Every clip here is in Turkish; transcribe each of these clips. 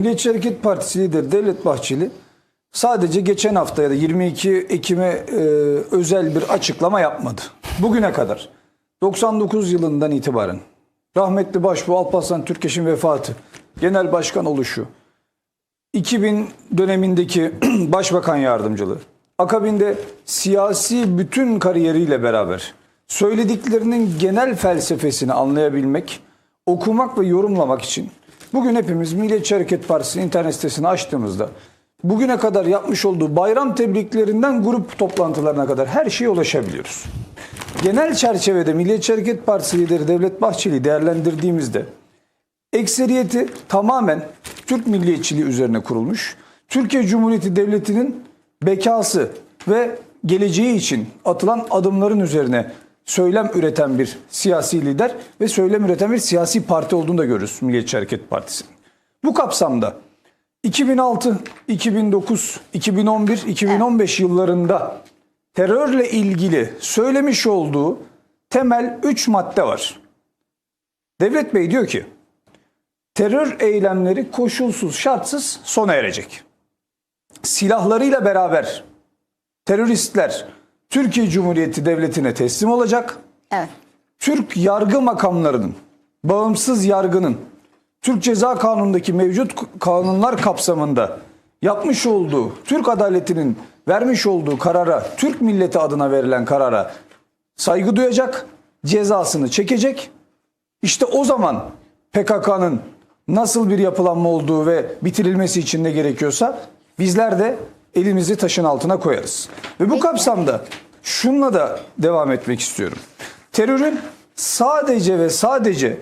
Milliyetçi Hareket Partisi lideri Devlet Bahçeli sadece geçen hafta ya da 22 Ekim'e e, özel bir açıklama yapmadı. Bugüne kadar 99 yılından itibaren rahmetli Başbuğ Alparslan Türkeş'in vefatı, genel başkan oluşu, 2000 dönemindeki başbakan yardımcılığı, akabinde siyasi bütün kariyeriyle beraber söylediklerinin genel felsefesini anlayabilmek, okumak ve yorumlamak için bugün hepimiz Milliyetçi Hareket Partisi'nin internet sitesini açtığımızda bugüne kadar yapmış olduğu bayram tebriklerinden grup toplantılarına kadar her şeye ulaşabiliyoruz. Genel çerçevede Milliyetçi Hareket Partisi lideri Devlet Bahçeli'yi değerlendirdiğimizde ekseriyeti tamamen Türk milliyetçiliği üzerine kurulmuş. Türkiye Cumhuriyeti Devleti'nin bekası ve geleceği için atılan adımların üzerine söylem üreten bir siyasi lider ve söylem üreten bir siyasi parti olduğunu da görürüz Milliyetçi Hareket Partisi'nin. Bu kapsamda 2006, 2009, 2011, 2015 yıllarında terörle ilgili söylemiş olduğu temel 3 madde var. Devlet Bey diyor ki terör eylemleri koşulsuz şartsız sona erecek. Silahlarıyla beraber teröristler Türkiye Cumhuriyeti Devleti'ne teslim olacak. Evet. Türk yargı makamlarının, bağımsız yargının Türk Ceza Kanunu'ndaki mevcut kanunlar kapsamında yapmış olduğu, Türk adaletinin vermiş olduğu karara, Türk milleti adına verilen karara saygı duyacak, cezasını çekecek. İşte o zaman PKK'nın nasıl bir yapılanma olduğu ve bitirilmesi için ne gerekiyorsa bizler de elimizi taşın altına koyarız. Ve bu kapsamda şunla da devam etmek istiyorum. Terörün sadece ve sadece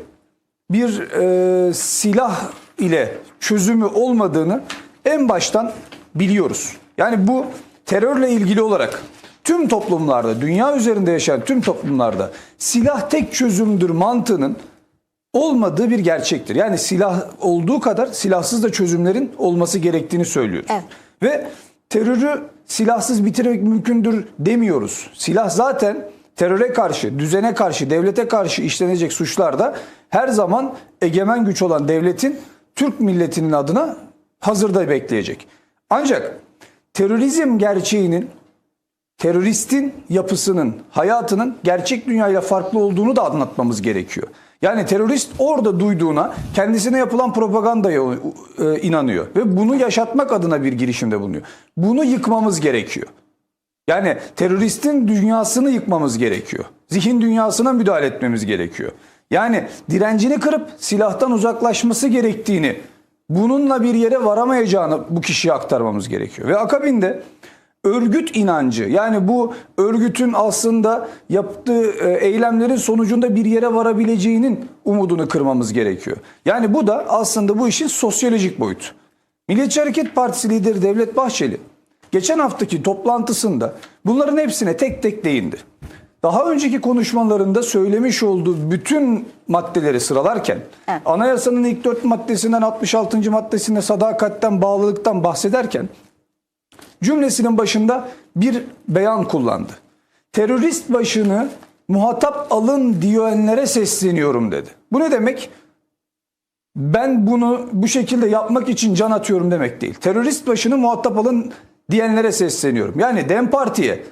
bir e, silah ile çözümü olmadığını en baştan biliyoruz. Yani bu terörle ilgili olarak tüm toplumlarda, dünya üzerinde yaşayan tüm toplumlarda silah tek çözümdür mantığının olmadığı bir gerçektir. Yani silah olduğu kadar silahsız da çözümlerin olması gerektiğini söylüyoruz. Evet. Ve terörü silahsız bitirmek mümkündür demiyoruz. Silah zaten teröre karşı, düzene karşı, devlete karşı işlenecek suçlarda her zaman egemen güç olan devletin Türk milletinin adına hazırda bekleyecek. Ancak terörizm gerçeğinin teröristin yapısının, hayatının gerçek dünyayla farklı olduğunu da anlatmamız gerekiyor. Yani terörist orada duyduğuna, kendisine yapılan propagandaya e, inanıyor ve bunu yaşatmak adına bir girişimde bulunuyor. Bunu yıkmamız gerekiyor. Yani teröristin dünyasını yıkmamız gerekiyor. Zihin dünyasına müdahale etmemiz gerekiyor. Yani direncini kırıp silahtan uzaklaşması gerektiğini, bununla bir yere varamayacağını bu kişiye aktarmamız gerekiyor. Ve akabinde örgüt inancı yani bu örgütün aslında yaptığı e, eylemlerin sonucunda bir yere varabileceğinin umudunu kırmamız gerekiyor. Yani bu da aslında bu işin sosyolojik boyutu. Milliyetçi Hareket Partisi lideri Devlet Bahçeli geçen haftaki toplantısında bunların hepsine tek tek değindi. Daha önceki konuşmalarında söylemiş olduğu bütün maddeleri sıralarken Evet. anayasanın ilk dört maddesinden 66. maddesinde sadakatten, bağlılıktan bahsederken cümlesinin başında bir beyan kullandı. Terörist başını muhatap alın diyenlere sesleniyorum dedi. Bu ne demek? Ben bunu bu şekilde yapmak için can atıyorum demek değil. Terörist başını muhatap alın diyenlere sesleniyorum. Yani Dem Parti'ye,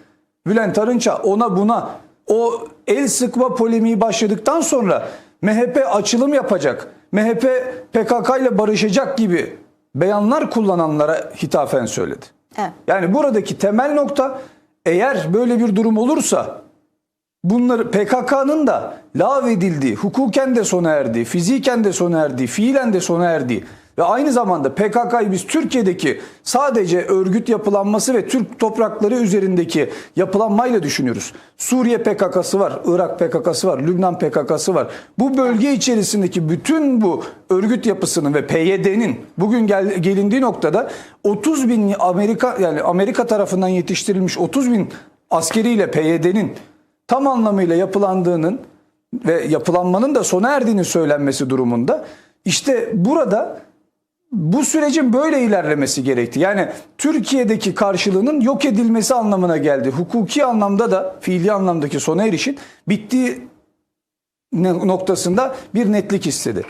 Bülent Arınç'a ona buna o el sıkma polemiği başladıktan sonra MHP açılım yapacak, MHP PKK ile barışacak gibi beyanlar kullananlara hitafen söyledi. Evet. Yani buradaki temel nokta eğer böyle bir durum olursa bunları PKK'nın da lağvedildiği, hukuken de sona erdiği, fiziken de sona erdiği, fiilen de sona erdiği ve aynı zamanda PKK'yı biz Türkiye'deki sadece örgüt yapılanması ve Türk toprakları üzerindeki yapılanmayla düşünüyoruz. Suriye PKK'sı var, Irak PKK'sı var, Lübnan PKK'sı var. Bu bölge içerisindeki bütün bu örgüt yapısının ve PYD'nin bugün gel, gelindiği noktada 30 bin Amerika yani Amerika tarafından yetiştirilmiş 30 bin askeriyle PYD'nin tam anlamıyla yapılandığının ve yapılanmanın da sona erdiğini söylenmesi durumunda işte burada bu sürecin böyle ilerlemesi gerekti. Yani Türkiye'deki karşılığının yok edilmesi anlamına geldi. Hukuki anlamda da fiili anlamdaki sona erişin bittiği noktasında bir netlik istedi.